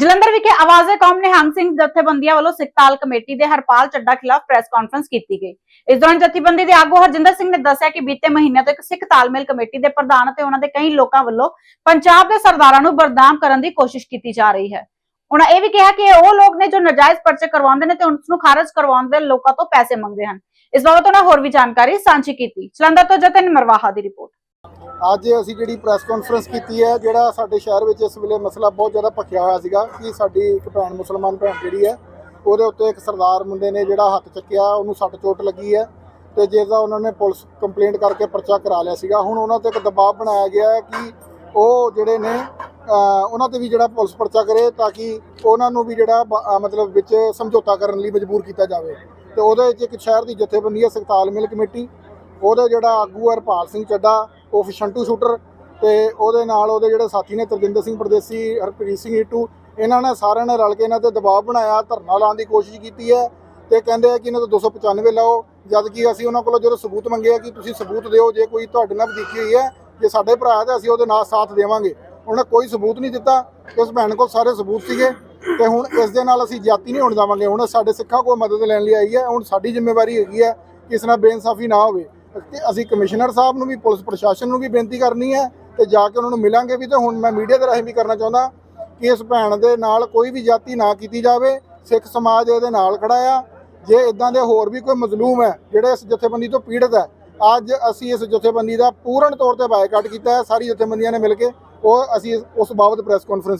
ਜਲੰਧਰ ਵਿਖੇ ਆਵਾਜ਼ੇ ਕੌਮ ਨਿਹੰਗ ਸਿੰਘ ਜਥੇਬੰਦੀਆਂ ਵੱਲੋਂ ਸਿੱਖ ਤਾਲ ਕਮੇਟੀ ਦੇ ਹਰਪਾਲ ਚੱਡਾ ਖਿਲਾਫ ਪ੍ਰੈਸ ਕਾਨਫਰੰਸ ਕੀਤੀ ਗਈ। ਇਸ ਦੌਰਾਨ ਜਥੇਬੰਦੀ ਦੇ ਆਗੂ ਹਰਜਿੰਦਰ ਸਿੰਘ ਨੇ ਦੱਸਿਆ ਕਿ ਬੀਤੇ ਮਹੀਨੇ ਤੋਂ ਇੱਕ ਸਿੱਖ ਤਾਲਮੇਲ ਕਮੇਟੀ ਦੇ ਪ੍ਰਧਾਨ ਅਤੇ ਉਹਨਾਂ ਦੇ ਕਈ ਲੋਕਾਂ ਵੱਲੋਂ ਪੰਜਾਬ ਦੇ ਸਰਦਾਰਾਂ ਨੂੰ ਬਰਦਾਮ ਕਰਨ ਦੀ ਕੋਸ਼ਿਸ਼ ਕੀਤੀ ਜਾ ਰਹੀ ਹੈ। ਉਹਨਾਂ ਇਹ ਵੀ ਕਿਹਾ ਕਿ ਉਹ ਲੋਕ ਨੇ ਜੋ ਨਜਾਇਜ਼ ਪਰਚੇ ਕਰਵਾਉਂਦੇ ਨੇ ਤੇ ਉਸ ਨੂੰ ਖਾਰਜ ਕਰਵਾਉਣ ਦੇ ਲੋਕਾਂ ਤੋਂ ਪੈਸੇ ਮੰਗਦੇ ਹਨ। ਇਸ ਬਾਬਤ ਉਹਨਾਂ ਹੋਰ ਵੀ ਜਾਣਕਾਰੀ ਸਾਂਝੀ ਕੀਤੀ। ਜਲੰਧਰ ਤੋਂ ਜਤਨ ਮਰਵਾਹਾ ਦੀ ਰਿਪੋਰਟ। ਅੱਜ ਅਸੀਂ ਜਿਹੜੀ ਪ੍ਰੈਸ ਕਾਨਫਰੰਸ ਕੀਤੀ ਹੈ, ਜਿਹੜਾ ਸਾਡੇ ਸ਼ਹਿਰ ਵਿੱਚ ਇਸ ਵੇਲੇ ਮਸਲਾ ਬਹੁਤ ਜ਼ਿਆਦਾ ਭਖਿਆ ਹੋਇਆ ਸੀਗਾ ਕਿ ਸਾਡੀ ਇੱਕ ਭੈਣ, ਮੁਸਲਮਾਨ ਭੈਣ ਜਿਹੜੀ ਹੈ, ਉਹਦੇ ਉੱਤੇ ਇੱਕ ਸਰਦਾਰ ਮੁੰਡੇ ਨੇ ਜਿਹੜਾ ਹੱਥ ਚੱਕਿਆ, ਉਹਨੂੰ ਸੱਟ ਚੋਟ ਲੱਗੀ ਹੈ ਤੇ ਜਿਸ ਦਾ ਉਹਨਾਂ ਨੇ ਪੁਲਿਸ ਕੰਪਲੇਂਟ ਕਰਕੇ ਪਰਚਾ ਕਰਾ ਲਿਆ ਸੀਗਾ। ਹੁਣ ਉਹਨਾਂ ਤੇ ਇੱਕ ਦਬਾਅ ਬਣਾਇਆ ਗਿਆ ਹੈ ਕਿ ਉਹ ਜਿਹੜੇ ਨੇ ਉਹਨਾਂ ਤੇ ਵੀ ਜਿਹੜਾ ਪੁਲਿਸ ਪਰਚਾ ਕਰੇ ਤਾਂ ਕਿ ਉਹਨਾਂ ਨੂੰ ਵੀ ਜਿਹੜਾ ਬ- ਮਤਲਬ ਵਿੱਚ ਸਮਝੌਤਾ ਕਰਨ ਲਈ ਮਜਬੂਰ ਕੀਤਾ ਜਾਵੇ। ਤੇ ਉਹਦੇ ਵਿੱਚ ਇੱਕ ਸ਼ਹਿਰ ਦੀ ਜਥੇਬੰਦੀ ਹੈ, ਸਖਤਾਲ ਮਿਲ ਕਮੇਟੀ। ਉਹਦੇ ਜਿਹੜਾ ਆਗੂ ਹੈ ਹਰਪਾਲ ਸਿੰਘ ਚੱਡਾ ਉਹ ਸ਼ੰਟੂ ਸ਼ੂਟਰ ਤੇ ਉਹਦੇ ਨਾਲ ਉਹਦੇ ਜਿਹੜੇ ਸਾਥੀ ਨੇ ਤਰਜਿੰਦਰ ਸਿੰਘ ਪਰਦੇਸੀ, ਹਰਪ੍ਰੀਤ ਸਿੰਘ ਈਟੂ ਇਹਨਾਂ ਨੇ ਸਾਰਿਆਂ ਨੇ ਰਲ ਕੇ ਇਹਨਾਂ ਤੇ ਦਬਾਅ ਬਣਾਇਆ, ਧਰਨਾ ਲਾਉਣ ਦੀ ਕੋਸ਼ਿਸ਼ ਕੀਤੀ ਹੈ ਤੇ ਕਹਿੰਦੇ ਆ ਕਿ ਇਹਨਾਂ ਤੋਂ 295 ਲਾਓ, ਜਦ ਕਿ ਅਸੀਂ ਉਹਨਾਂ ਕੋਲੋਂ ਜਦੋਂ ਸਬੂਤ ਮੰਗੇ ਆ ਕਿ ਤੁਸੀਂ ਸਬੂਤ ਦਿਓ, ਜੇ ਕੋਈ ਤੁਹਾਡੇ ਨਾਲ ਵਧੀਕੀ ਹੋਈ ਹੈ, ਜੇ ਸਾਡੇ ਭਰਾ ਹੈ ਤਾਂ ਅਸੀਂ ਉਹਦੇ ਨਾਲ ਸਾਥ ਦੇਵਾਂਗੇ। ਉਹਨੇ ਕੋਈ ਸਬੂਤ ਨਹੀਂ ਦਿੱਤਾ ਉਸ ਭੈਣ ਕੋਲ ਸਾਰੇ ਸਬੂਤ ਸੀਗੇ ਤੇ ਹੁਣ ਇਸ ਦੇ ਨਾਲ ਅਸੀਂ ਜਾਤੀ ਨਹੀਂ ਹੋਣ ਜਾਵਾਂਗੇ ਹੁਣ ਸਾਡੇ ਸਿੱਖਾਂ ਕੋਲ ਮਦਦ ਲੈਣ ਲਈ ਆਈ ਹੈ, ਹੁਣ ਸਾਡੀ ਜ਼ਿੰਮੇਵਾਰੀ ਹੈਗੀ ਹੈ ਕਿ ਇਸ ਨਾਲ ਬੇਇਨਸਾਫੀ ਨਾ ਹੋਵੇ। ਤੇ ਅਸੀਂ ਕਮਿਸ਼ਨਰ ਸਾਹਿਬ ਨੂੰ ਵੀ, ਪੁਲਿਸ ਪ੍ਰਸ਼ਾਸਨ ਨੂੰ ਵੀ ਬੇਨਤੀ ਕਰਨੀ ਹੈ ਤੇ ਜਾ ਕੇ ਉਹਨਾਂ ਨੂੰ ਮਿਲਾਂਗੇ ਵੀ ਤੇ ਹੁਣ ਮੈਂ ਮੀਡੀਆ ਦੇ ਰਾਹੀਂ ਵੀ ਕਰਨਾ ਚਾਹੁੰਦਾ ਕਿ ਇਸ ਭੈਣ ਦੇ ਨਾਲ ਕੋਈ ਵੀ ਜਾਤੀ ਨਾ ਕੀਤੀ ਜਾਵੇ, ਸਿੱਖ ਸਮਾਜ ਇਹਦੇ ਨਾਲ ਖੜਾ ਆ। ਜੇ ਇਦਾਂ ਦੇ ਹੋਰ ਵੀ ਕੋਈ ਮਜ਼ਲੂਮ ਹੈ, ਜਿਹੜੇ ਇਸ ਜਥੇਬੰਦੀ ਤੋਂ ਪੀੜਤ ਹੈ, ਅੱਜ ਅਸੀਂ ਇਸ ਜਥੇਬੰਦੀ ਦਾ ਪੂਰਨ ਤੌਰ ਤੇ ਬਾਈਕਾਟ ਕੀਤਾ ਹੈ, ਸਾਰੀ ਜਥੇਬੰਦੀਆਂ ਨੇ ਮਿਲ ਕੇ ਉਹ ਅਸੀਂ ਉਸ ਬਾਬਤ ਪ੍ਰੈਸ ਕਾਨਫਰੰਸ